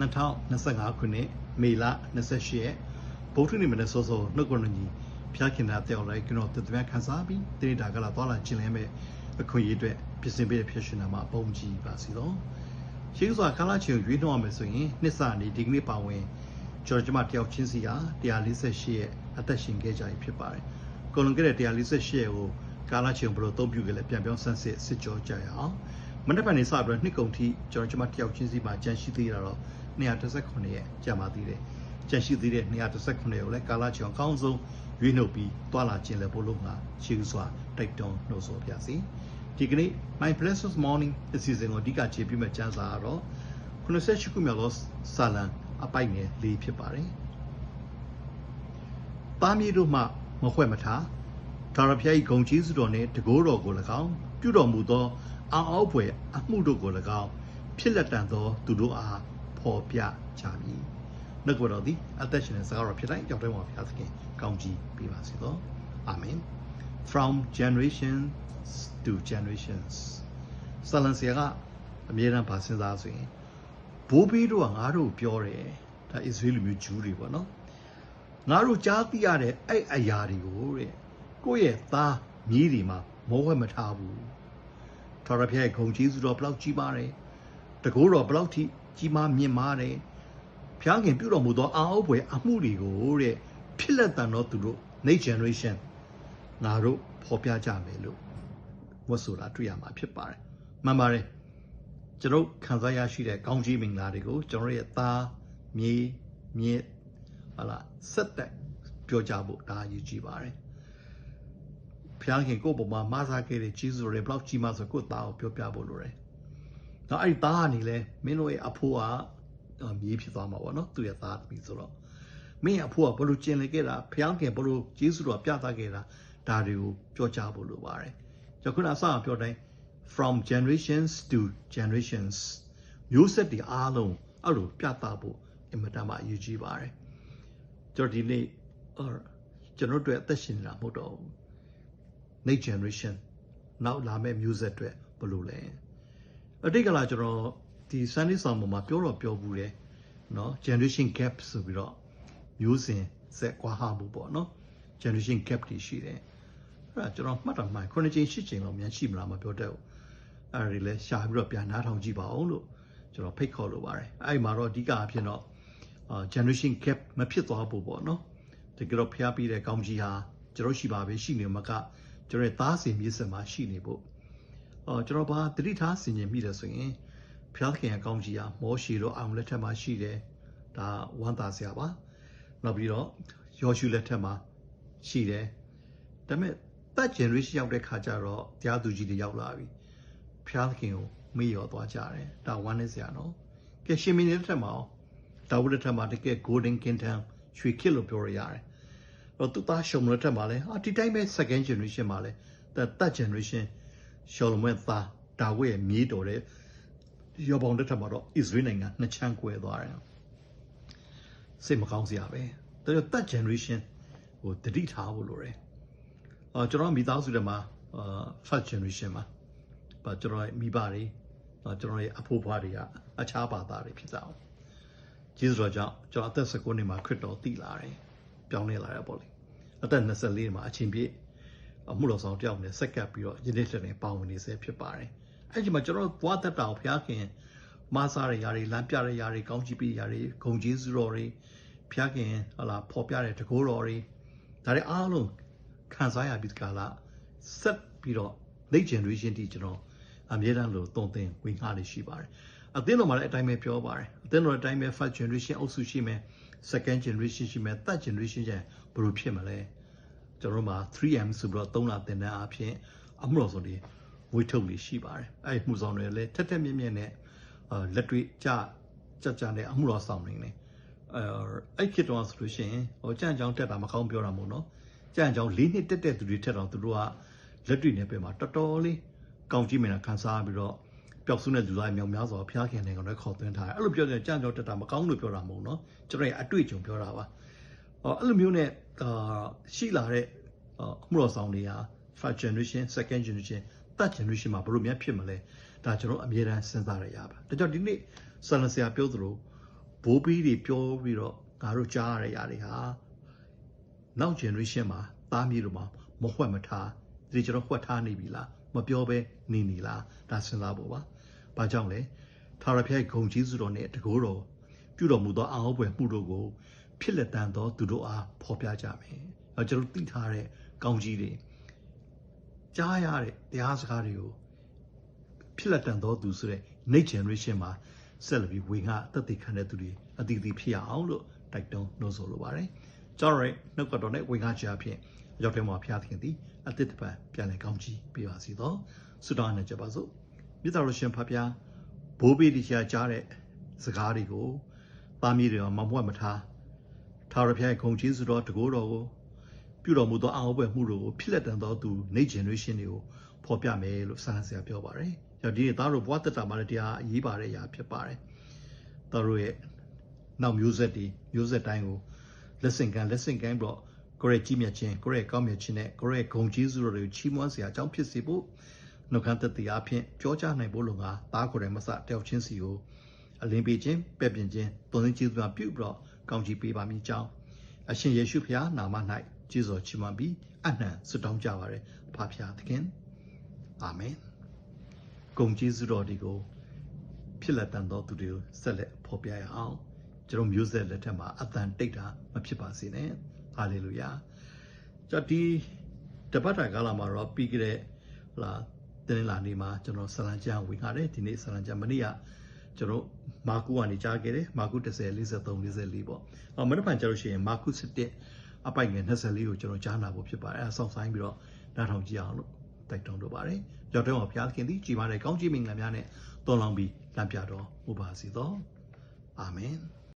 2025ခုနှစ်မေလ28ရက်ဗုဒ္ဓနေ့မနေ့စောစောနှုတ်ကပကြီးဖျားခင်တာတက်အောင်လိုက်ကျွန်တော်တသက်ခန်းစားပြီးတိရိတာကလာသွားလာခြင်းလဲမဲ့အခွင့်အရေးအတွက်ပြင်ဆင်ပေးတဲ့ဖြစ်ရှင်နာမှာပုံကြည့်ပါစီတော့ရှိစွာကာလချင်းရွေးနှောင်းရမယ်ဆိုရင်နှစ်စနေဒီကနေ့ပါဝင်ကျွန်တော်ကျမတယောက်ချင်းစီဟာ148ရဲ့အသက်ရှင်ခဲ့ကြပြီဖြစ်ပါတယ်။ကိုလွန်ခဲ့တဲ့148ရဲ့ကိုကာလချင်းဘယ်လိုအသုံးပြုခဲ့လဲပြန်ပြောင်းဆန်းစစ်စစ်ကြောကြရအောင်။မနေ့ကနေ့စပြီးတော့နှစ်ကုန်ထိကျွန်တော်ကျမတယောက်ချင်းစီမှာကြန့်ရှိသေးတာတော့ 218ရဲ့ကြာပါသေးတယ်။ကြန့်ရှိသေးတဲ့218ကိုလည်းကာလချင်းအကောင်းဆုံးရွေးနှုတ်ပြီးတွာလာခြင်းလည်းဘလို့ငါရှိစွာတိုက်တွန်းနှုတ်ဆော်ပြစီ။ဒီကနေ့ My Blessed Morning အစီအစဉ်ကိုအဓိကခြေပြမဲ့ကျမ်းစာကတော့98ခုမြောက်သောစာလံအပိုက်ငယ်လေးဖြစ်ပါတယ်။ပါမီတို့မှမခွဲ့မထားဒါရဖျား၏ဂုံကြီးစုတော်နှင့်တကိုးတော်ကို၎င်းပြုတော်မူသောအောင်အောက်ဖွယ်အမှုတို့ကို၎င်းဖြစ်လက်တန်သောသူတို့အား ဖော်ပြကြမည်။နှုတ်ကပတော်သည်အသက်ရှင်တဲ့စကားတော်ဖြစ်တိုင်းကြောက်တိုင်းမှာဖျားသခင်ကောင်းကြီးပေးပါစေသော။ Amen. From generations to generations ဆလန်စီကအမြဲတမ်းပါစဉ်းစားဆိုရင်ဘိုးဘေးတို့ကငါတို့ပြောတယ်ဒါအစ္စရေးလူမျိုးဂျူးတွေပေါ့နော်ငါတို့ကြားသိရတဲ့အဲ့အရာတွေကိုတဲ့ကိုယ့်ရဲ့သားမြည်တွေမှာမောဝဲမထားဘူးထော်ရဖျက်ခုံကြီးစုတော်ဘလောက်ကြီးပါတယ် တကိုးတော်ဘလောက်ထိကြီးမားမြင့်မားတယ်ဖျားခင်ပြုတော်မူသောအာအုပ်ပွဲအမှုတွေကိုတဲ့ဖြစ်လက်တန်တော့သူတို့ next generation ငါတို့ဖော်ပြကြမယ်လို့ဝတ်ဆိုတာတွေ့ရမှာဖြစ်ပါတယ်မှန်ပါတယ်ကျွန်တော်ခံစားရရှိတဲ့ကောင်းကြီးမင်္ဂလာတွေကိုကျွန်တော်ရဲ့သားမြေမြစ်ဟာလာဆက်တက်ပြောကြဖို့ဒါအရေးကြီးပါတယ်ဖျားခင်ကိုယ့်ပုံမှာမဆာခဲ့တဲ့ဂျေဇုတွေဘလောက်ကြီးမှဆိုကိုယ့်သားကိုပြောပြဖို့လိုတယ်။ တော့အဲ့ဒီသားကနေလဲမင်းတို့ရဲ့အဖိုးကမြေဖြစ်သွားမှာပေါ့နော်သူ့ရဲ့သားတပီဆိုတော့မင်းရဲ့အဖိုးကဘလို့ကျင်လေခဲ့တာဖျားခင်ဘလို့ဂျေဇုတော်ပြသခဲ့တာဒါတွေကိုပြောကြဖို့လိုပါတယ်။ကျွန်တော်ခုနအစပြောတိုင်း from generations to generations မျိုးဆက်တွေအားလုံးအဲ့လိုပြသဖို့အင်မတန်မှအရေးကြီးပါတယ်ကျွန်တော်ဒီနေ့ကျွန်တော်တို့အသက်ရှင်နေတာမဟုတ်တော့ဘူး next generation နောက်လာမယ့်မျိုးဆက်တွေဘယ်လိုလဲ အတိတ်ကလာကျွန်တော်ဒီ Sunday Song ပေါ်မှာပြောတော့ပြောဘူးတယ်နော် generation gap ဆိုပြီးတော့မျိုးစဉ်ဇက်ကွာဟမှုပေါ့နော် generation gap တွေရှိတယ်အဲ့ဒါကျွန်တော်မှတ်တာမှန်ခုနှစ်ချိန်ရှစ်ချိန်လောက်မြန်ရှိမလားမပြောတတ်ဘူးအဲ့ဒါတွေလည်းရှာပြီးတော့ပြန်နားထောင်ကြည့်ပါအောင်လို့ကျွန်တော်ဖိတ်ခေါ်လိုပါတယ်အဲ့မှာတော့အဓိကအဖြစ်တော့ generation gap မဖြစ်သွားဖို့ပေါ့နော်တကယ်တော့ဖျားပြီးတဲ့ကောင်းကြီးဟာကျွန်တော်ရှိပါပဲရှိနေမှာကကျွန်တော်ရဲ့သားစဉ်မြေဆက်မှာရှိနေဖို့ အော်ကျွန်တော်ဘာတတိထားဆင်ခြင်မိတယ်ဆိုရင်ဖျားခင်ရဲ့ကောင်းကြီးဟာမောရှိတော့အောင်လက်ထက်မှာရှိတယ်ဒါဝမ်းသာစရာပါနောက်ပြီးတော့ယောရှုလက်ထက်မှာရှိတယ်ဒါပေမဲ့တက် generation ရောက်တဲ့ခါကျတော့တရားသူကြီးတွေရောက်လာပြီဖျားခင်ကိုမေ့ရောသွားကြတယ်ဒါဝမ်းနေစရာနော်ကဲရှင်မင်းလက်ထက်မှာဒါဝိဒထက်မှာတကယ် golden kingdom ရွှေခေတ်လို့ပြောရရတယ်တော့သူသားရှုံလက်ထက်မှာလဲအာဒီတိုင်းပဲ second generation မှာလဲတဲ့ third generation ရှောလမွန်သားဒါဝိရဲ့မြေးတော်တဲ့ရောပေါင်လက်ထက်မှာတော့ Israel နိုင်ငံနှစ်ချမ်းကွဲသွားတယ်စိတ်မကောင်းစရာပဲဒါကြောင့် third generation ဟိုတတိထားဖို့လိုတယ်အာကျွန်တော်မိသားစုတွေမှာအာ first generation မှာပါကျွန်တော်မိဘတွေကျွန်တော်ရဲ့အဖိုးဖွားတွေကအခြားဘာသာတွေဖြစ်ကြအောင်ကျေးဇူးတော်ကြောင့်ကျွန်တော်အသက်19နှစ်မှာခရစ်တော်တည်လာတယ်ပြောင်းလဲလာရပေါ့လေအသက်24နှစ်မှာအချင်းပြည့် အမှုတော်ဆောင်တယောက်နဲ့ဆက်ကပ်ပြီးတော့ယနေ့လက်နဲ့ပါဝင်နေစေဖြစ်ပါတယ်အဲ့ဒီမှာကျွန်တော်ဘွားသက်တာကိုဘုရားခင်မဆားရရာတွေလမ်းပြရရာတွေကောင်းချီးပေးရာတွေဂုံကျေးဇူးတော်တွေဘုရားခင်ဟလာဖော်ပြတဲ့တကိုးတော်တွေဒါတွေအားလုံးခံစားရပြီးတကလားဆက်ပြီးတော့ late generation တီကျွန်တော်အမြဲတမ်းလို့တုံသင်ဝင်ငှားနေရှိပါတယ်အသင်းတော်မှာလည်းအတိုင်းပဲပြောပါတယ်အသင်းတော်အတိုင်းပဲ first generation အုပ်စုရှိမယ် second generation ရှိမယ် third generation ကျရင်ဘယ်လိုဖြစ်မလဲ ကျွန်တော်တို့မှာ 3M ဆိုပြီးတော့သုံးလာတင်တဲ့အဖြစ်အမှုတော်ဆုံးတွေဝေထုတ်လေးရှိပါတယ်အဲ့မှုဆောင်တွေလည်းထက်ထက်မြက်မြက်နဲ့လက်တွေ့ကြကြကြနဲ့အမှုတော်ဆောင်နေတယ်အဲအဲ့ခေတ်တော့ဆိုလို့ရှိရင်ဟိုကြံ့ကြောင်တက်တာမကောင်းပြောတာမို့နော်ကြံ့ကြောင်၄နှစ်တက်တဲ့သူတွေထက်တော့သူတို့ကလက်တွေ့နဲ့ပဲမှာတော်တော်လေးကောင်းကြည့်မြင်တာခံစားပြီးတော့ပျောက်ဆုံးတဲ့လူသားမြောင်များစွာဖျားခင်တဲ့ကောင်တွေခေါ်သွင်းထားတယ်အဲ့လိုပြောတဲ့ကြံ့ကြောင်တက်တာမကောင်းလို့ပြောတာမဟုတ်နော်ကျွန်တော်ရဲ့အတွေ့အကြုံပြောတာပါအော်အဲ့လိုမျိုးနဲ့ အာရှိလာတဲ့အမှုတော်ဆောင်တွေဟာ first generation second generation third generation မှာဘယ်လိုများဖြစ်မလဲဒါကျွန်တော်အမြဲတမ်းစဉ်းစားရရပါဒါကြောင့်ဒီနေ့ဆလန်ဆရာပြောသလိုဘိုးဘီတွေပြောပြီးတော့ငါတို့ကြားရတဲ့ຢာတွေဟာနောက် generation မှာသားမြေတို့မှာမဝှက်မထားဒီကျွန်တော်ဝှက်ထားနေပြီလားမပြောဘဲနေနေလားဒါစဉ်းစားဖို့ပါ။ဘာကြောင့်လဲထာဝရဘုရားဂုံကြီးစုတော်နဲ့တကိုးတော်ပြုတော်မူသောအာဟောပွဲမှုတို့ကို ဖြစ်လက်တန်သောသူတို့အားဖော်ပြကြမယ်။အဲကျွန်တော်သိထားတဲ့ကောင်းကြီးတွေကြားရတဲ့တရားစကားတွေကိုဖြစ်လက်တန်သောသူဆိုတဲ့ next generation မှာဆက်လက်ပြီးဝေငှအသက်သေခံတဲ့သူတွေအတီးတီဖြစ်ရအောင်လို့တိုက်တွန်းနှိုးဆော်လိုပါတယ်။ကြောင့်ရဲနှုတ်ကတော်နဲ့ဝေငှချအဖြစ်အရောက်ထဲမှာဖျားသခင်သည်အသက်တပံပြန်လည်ကောင်းကြီးပေးပါစေသောဆုတောင်းနေကြပါစို့မြတ်တော်ရှင်ဖဖျားဘိုးဘေးတရားကြားတဲ့စကားတွေကိုသားမီးတွေမမွတ်မထား ထာဝရဘုရားရဲ့ဂုဏ်ကျေးဇူးတော်တကိုးတော်ကိုပြုတော်မူသောအာဟောပွဲမှုတို့ကိုဖြစ်လက်တန်သောသူ next generation တွေကိုဖော်ပြမယ်လို့ဆန်းဆရာပြောပါတယ်။ကြောင့်ဒီနေ့သားတို့ဘဝတက်တာမှာလည်းတရားအရေးပါတဲ့အရာဖြစ်ပါတယ်။သားတို့ရဲ့နောက်မျိုးဆက်တွေမျိုးဆက်တိုင်းကိုလက်ဆင့်ကမ်းလက်ဆင့်ကမ်းပြီးတော့ကိုရဲကြီးမြတ်ခြင်းကိုရဲကောင်းမြတ်ခြင်းနဲ့ကိုရဲဂုံကျေးဇူးတော်တွေကိုချီးမွမ်းစရာအကြောင်းဖြစ်စေဖို့နှုတ်ခမ်းသက်တရားဖြင့်ကြောကြားနိုင်ဖို့လုံငါသားကိုယ်တိုင်မစတယောက်ချင်းစီကိုအလင်းပေးခြင်းပဲ့ပြင်ခြင်းသွန်သင်ကျေးဇူးများပြုပြီးတော့ ကောင်းချီးပေးပါမည်ကြောင်းအရှင်ယေရှုဖခင်နာမ၌ကျေးဇူးချီးမွမ်းပြီးအနှံဆုတောင်းကြပါရယ်ဖဖျားသခင်အာမင်ဂုံကျေးဇူးတော်တွေကိုဖြစ်လက်တန်သောသူတွေကိုဆက်လက်ဖော်ပြရအောင်ကျွန်တော်မျိုးဆက်လက်ထက်မှာအတန်တိတ်တာမဖြစ်ပါစေနဲ့ဟာလေလုယာကျွန်တော်ဒီတပတ်တာကာလမှာတော့ပြီးကြတဲ့ဟလာတင်းလာနေမှာကျွန်တော်ဆလန်ကျန်ဝင်ခဲ့တယ်ဒီနေ့ဆလန်ကျန်မနေ့က ကျွန်တော်မာကုကနေကြားခဲ့တယ်မာကု30 43 44ပေါ့အော်မနေ့ကကျတော့ရှိရင်မာကု17အပိုက်ငယ်24ကိုကျွန်တော်ကြားနာဖို့ဖြစ်ပါတယ်အဲဆောက်ဆိုင်ပြီးတော့နားထောင်ကြည့်အောင်လို့တိုက်တွန်းလိုပါတယ်ရောက်တော့ဘုရားသခင်သည်ကြည်ပါတဲ့ကောင်းချီးမင်္ဂလာများနဲ့တော်လောင်းပြီးလမ်းပြတော်မူပါစေသောအာမင်